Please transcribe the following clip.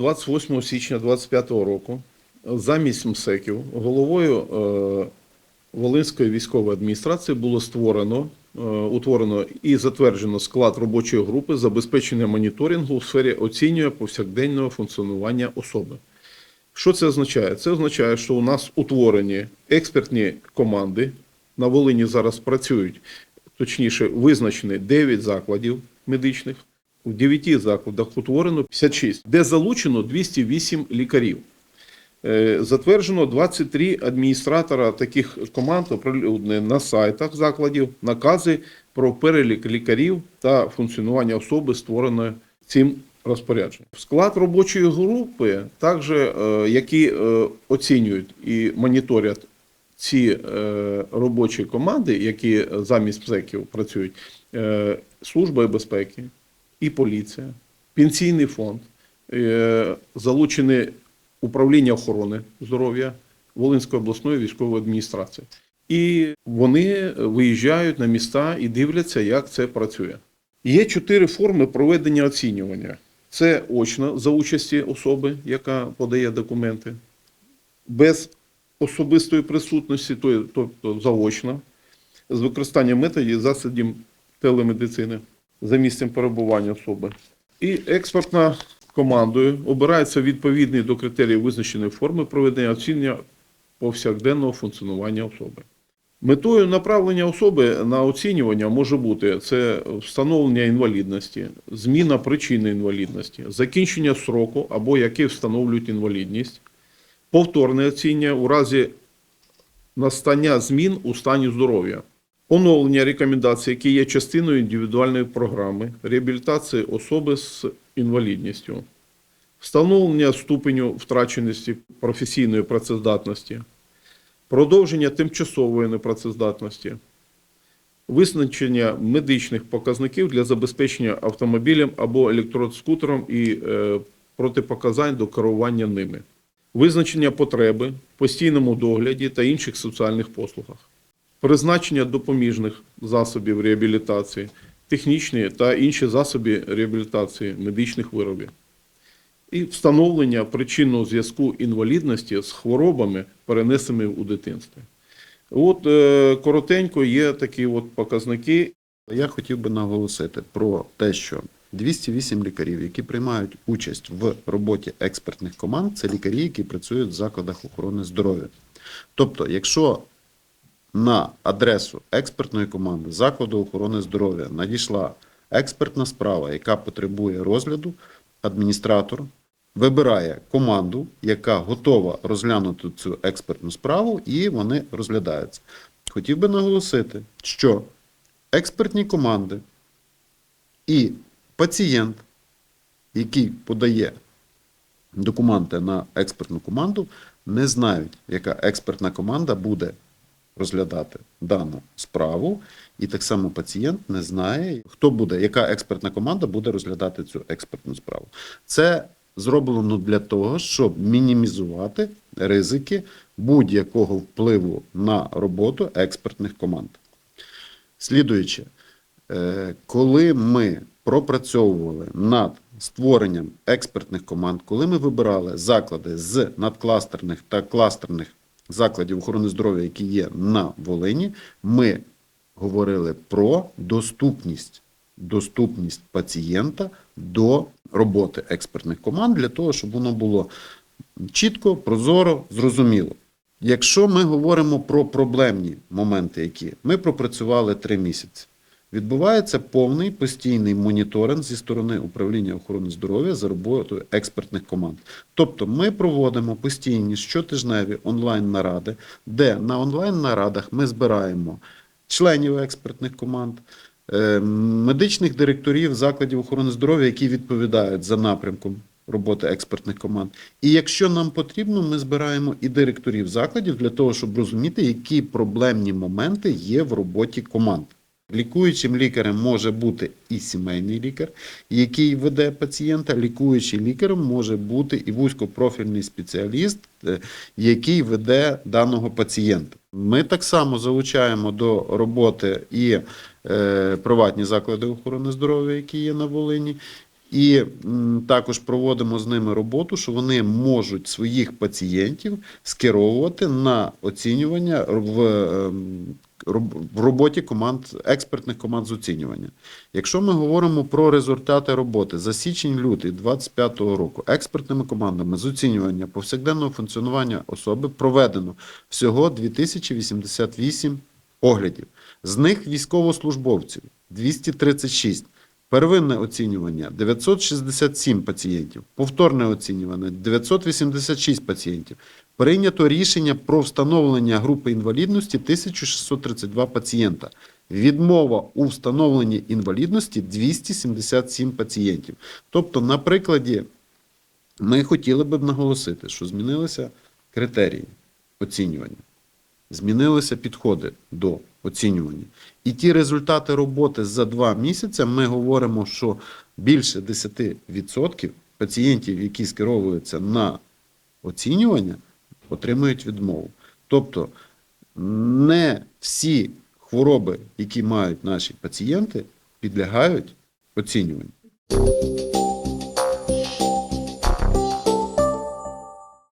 28 січня 2025 року замість МСЕКів головою е, Волинської військової адміністрації було створено, е, утворено і затверджено склад робочої групи забезпечення моніторингу у сфері оцінює повсякденного функціонування особи. Що це означає? Це означає, що у нас утворені експертні команди. На Волині зараз працюють, точніше, визначені 9 закладів медичних. У 9 закладах утворено 56, де залучено 208 лікарів. Е, Затверджено 23 адміністратора таких команд на сайтах закладів, накази про перелік лікарів та функціонування особи, створеної цим розпорядженням. Склад робочої групи, також, е, які е, оцінюють і моніторять ці робочі команди, які замість ПСЕКів працюють, Служба безпеки і поліція, пенсійний фонд, е, залучені управління охорони здоров'я Волинської обласної військової адміністрації. І вони виїжджають на міста і дивляться, як це працює. Є чотири форми проведення оцінювання: це очно за участі особи, яка подає документи, без особистої присутності, тобто заочно, з використанням методів засобів телемедицини за місцем перебування особи. І експертна командою обирається відповідний до критеріїв визначеної форми проведення оцінювання повсякденного функціонування особи. Метою направлення особи на оцінювання може бути це встановлення інвалідності, зміна причини інвалідності, закінчення сроку або які встановлюють інвалідність, повторне оцінювання у разі настання змін у стані здоров'я, оновлення рекомендацій, які є частиною індивідуальної програми реабілітації особи з інвалідністю, встановлення ступеню втраченості професійної працездатності, продовження тимчасової непрацездатності, визначення медичних показників для забезпечення автомобілем або електроскутером і е, протипоказань до керування ними, визначення потреби постійному догляді та інших соціальних послугах, призначення допоміжних засобів реабілітації, технічні та інші засоби реабілітації медичних виробів і встановлення причинного зв'язку інвалідності з хворобами, перенесеними у дитинстві. От е, коротенько є такі от показники. Я хотів би наголосити про те, що 208 лікарів, які приймають участь в роботі експертних команд, це лікарі, які працюють в закладах охорони здоров'я. Тобто, якщо на адресу експертної команди закладу охорони здоров'я надійшла експертна справа, яка потребує розгляду, адміністратор вибирає команду, яка готова розглянути цю експертну справу, і вони розглядаються. Хотів би наголосити, що експертні команди і пацієнт, який подає документи на експертну команду, не знають, яка експертна команда буде розглядати дану справу, і так само пацієнт не знає, хто буде, яка експертна команда буде розглядати цю експертну справу. Це зроблено для того, щоб мінімізувати ризики будь-якого впливу на роботу експертних команд. Слідуючи, е, коли ми пропрацьовували над створенням експертних команд, коли ми вибирали заклади з надкластерних та кластерних закладів охорони здоров'я, які є на Волині, ми говорили про доступність, доступність пацієнта до роботи експертних команд для того, щоб воно було чітко, прозоро, зрозуміло. Якщо ми говоримо про проблемні моменти, які ми пропрацювали три місяці, відбувається повний постійний моніторинг зі сторони управління охорони здоров'я за роботою експертних команд. Тобто ми проводимо постійні щотижневі онлайн-наради, де на онлайн-нарадах ми збираємо членів експертних команд, е, медичних директорів закладів охорони здоров'я, які відповідають за напрямком роботи експертних команд. І якщо нам потрібно, ми збираємо і директорів закладів для того, щоб розуміти, які проблемні моменти є в роботі команд. Лікуючим лікарем може бути і сімейний лікар, який веде пацієнта. Лікуючим лікарем може бути і вузькопрофільний спеціаліст, е, який веде даного пацієнта. Ми так само залучаємо до роботи і е, приватні заклади охорони здоров'я, які є на Волині, І також проводимо з ними роботу, що вони можуть своїх пацієнтів скеровувати на оцінювання в, ем, в роботі команд експертних команд з оцінювання. Якщо ми говоримо про результати роботи за січень-лютий 2025 року, експертними командами з оцінювання повсякденного функціонування особи проведено всього 2088 оглядів. З них військовослужбовців 236. Первинне оцінювання 967 пацієнтів, повторне оцінювання 986 пацієнтів. Прийнято рішення про встановлення групи інвалідності 1632 пацієнта. Відмова у встановленні інвалідності 277 пацієнтів. Тобто, на прикладі, ми хотіли би наголосити, що змінилися критерії оцінювання змінилися підходи до оцінювання. І ті результати роботи за два місяці ми говоримо, що більше 10% пацієнтів, які скеровуються на оцінювання, отримують відмову. Тобто не всі хвороби, які мають наші пацієнти, підлягають оцінюванню.